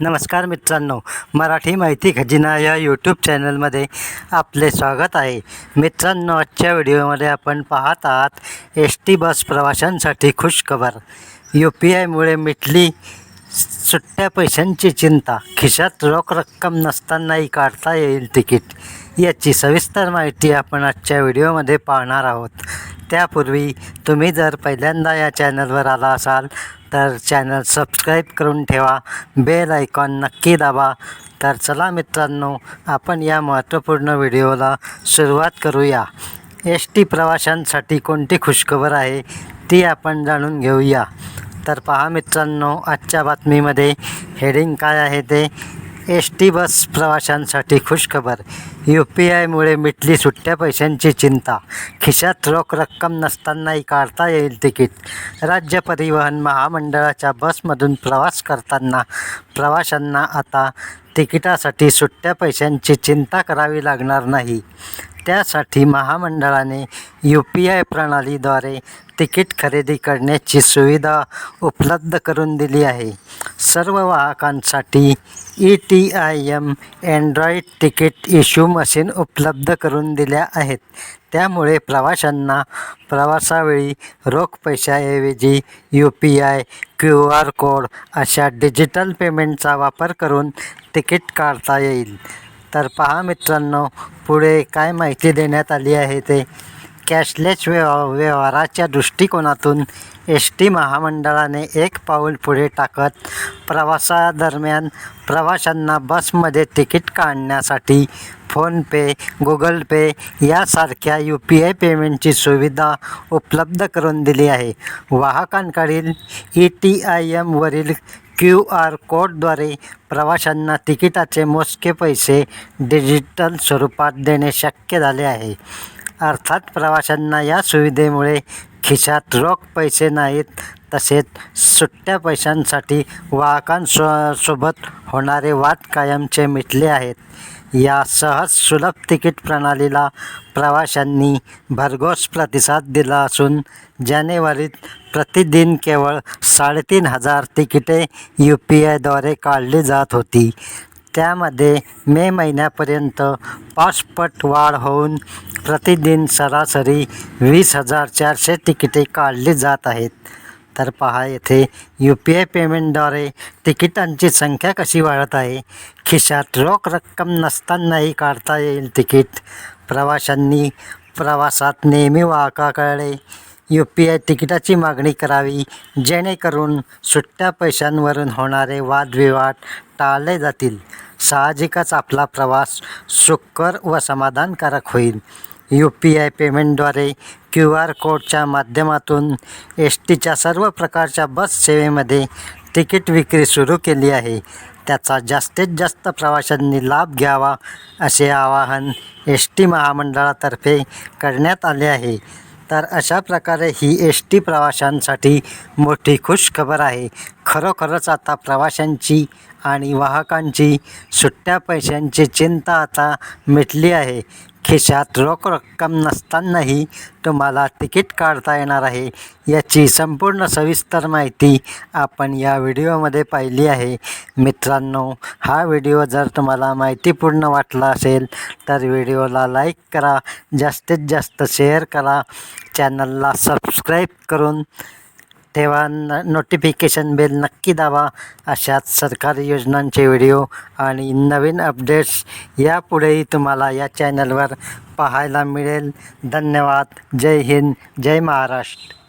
नमस्कार मित्रांनो मराठी माहिती खजिना या यूट्यूब चॅनलमध्ये आपले स्वागत आहे. मित्रांनो आजच्या व्हिडिओमध्ये आपण पाहत आहात एस टी बस प्रवाशांसाठी खुशखबर. यू पी आयमुळे मिटली सुट्ट्या पैशांची चिंता. खिशात रोख रक्कम नसतानाही काढता येईल तिकीट. याची सविस्तर माहिती आपण आजच्या व्हिडिओमध्ये पाहणार आहोत. त्यापूर्वी तुम्ही जर पहिल्यांदा या चॅनलवर आला असाल तर चॅनल सबस्क्राईब करून ठेवा बेल आयकॉन नक्की दाबा. तर चला मित्रांनो आपण या महत्त्वपूर्ण व्हिडिओला सुरुवात करूया. एस टी प्रवाशांसाठी कोणती खुशखबर आहे ती आपण जाणून घेऊया. तर पहा मित्रांनो आजच्या बातमीमध्ये हेडिंग काय आहे ते. एस टी बस प्रवाशांसाठी खुशखबर. यू पी आयमुळे मिटली सुट्ट्या पैशांची चिंता. खिशात रोख रक्कम नसतानाही काढता येईल तिकीट. राज्य परिवहन महामंडळाच्या बसमधून प्रवास करताना प्रवाशांना आता तिकिटासाठी सुट्ट्या पैशांची चिंता करावी लागणार नाही. त्यासाठी महामंडळाने यू पी आय प्रणालीद्वारे तिकीट खरेदी करण्याची सुविधा उपलब्ध करून दिली आहे. सर्व वाहकांसाठी E T I M Android ticket issue machine उपलब्ध करून दिल्या आहेत. त्यामुळे प्रवाशांना प्रवासावेळी रोख पैशाऐवजी U P I Q R code अशा डिजिटल पेमेंटचा वापर करून तिकीट काढता येईल. तर पहा मित्रांनो पुढे काय माहिती देण्यात आली आहे ते. कॅशलेस व्यव व्यवहाराच्या दृष्टिकोनातून एस टी महामंडळाने एक पाऊल पुढे टाकत प्रवासादरम्यान प्रवाशांना बसमध्ये तिकीट काढण्यासाठी फोनपे गुगल पे यासारख्या यू पी आय पेमेंटची सुविधा उपलब्ध करून दिली आहे. वाहकांकडील ई टी आय एमवरील क्यू आर कोडद्वारे प्रवाशांना तिकिटाचे मोजके पैसे डिजिटल स्वरूपात देणे शक्य झाले आहे. अर्थात प्रवाशांना या सुविधेमुळे खिशात रोख पैसे नाहीत तसेच सुट्ट्या पैशांसाठी वाहकांसो सोबत होणारे वाद कायमचे मिटले आहेत. या सहज सुलभ तिकीट प्रणालीला प्रवाशांनी भरघोस प्रतिसाद दिला असून जानेवारीत प्रतिदिन केवळ साडेतीन हजार तिकिटे यू पी आयद्वारे काढली जात होती. त्यामध्ये मे महिन्यापर्यंत पाचपट वाढ होऊन प्रतिदिन सरासरी वीस हजार चारशे तिकिटे काढली जात आहेत. तर पहा येथे यू पी आय पेमेंटद्वारे तिकिटांची संख्या कशी वाढत आहे? खिशात रोख रक्कम नसतानाही काढता येईल तिकीट. प्रवाशांनी प्रवासात नेहमी वाहकाकडे यू पी आय तिकिटाची मागणी करावी जेणेकरून सुट्ट्या पैशांवरून होणारे वादविवाद टाळले जातील. साहजिकच आपला प्रवास सुकर व समाधानकारक होईल. यू पी आय पेमेंटद्वारे क्यू आर कोडच्या माध्यमातून एस टीच्या सर्व प्रकारच्या बस सेवेमध्ये तिकीट विक्री सुरू केली आहे. त्याचा जास्तीत जास्त प्रवाशांनी लाभ घ्यावा असे आवाहन एस टी महामंडळातर्फे करण्यात आले आहे. तर अशा प्रकारे ही एस टी प्रवाशांसाठी मोठी खुशखबर आहे. खरोखरच आता प्रवाशांची आणि वाहकांची सुट्ट्या पैशांची चिंता आता मिटली आहे. खिशात रोख रक्कम नसतानाही तुम्हाला तिकीट काढता येणार आहे. याची संपूर्ण सविस्तर माहिती आपण या व्हिडिओमध्ये पाहिली आहे. मित्रांनो हा व्हिडिओ जर तुम्हाला माहितीपूर्ण वाटला असेल तर व्हिडिओला लाईक करा जास्तीत जास्त शेअर करा चॅनलला सबस्क्राईब करून ठेवा न नोटिफिकेशन बेल नक्की दाबा. अशाच सरकारी योजनांचे व्हिडिओ आणि नवीन अपडेट्स यापुढेही तुम्हाला या चॅनलवर पाहायला मिळेल. धन्यवाद. जय हिंद. जय महाराष्ट्र.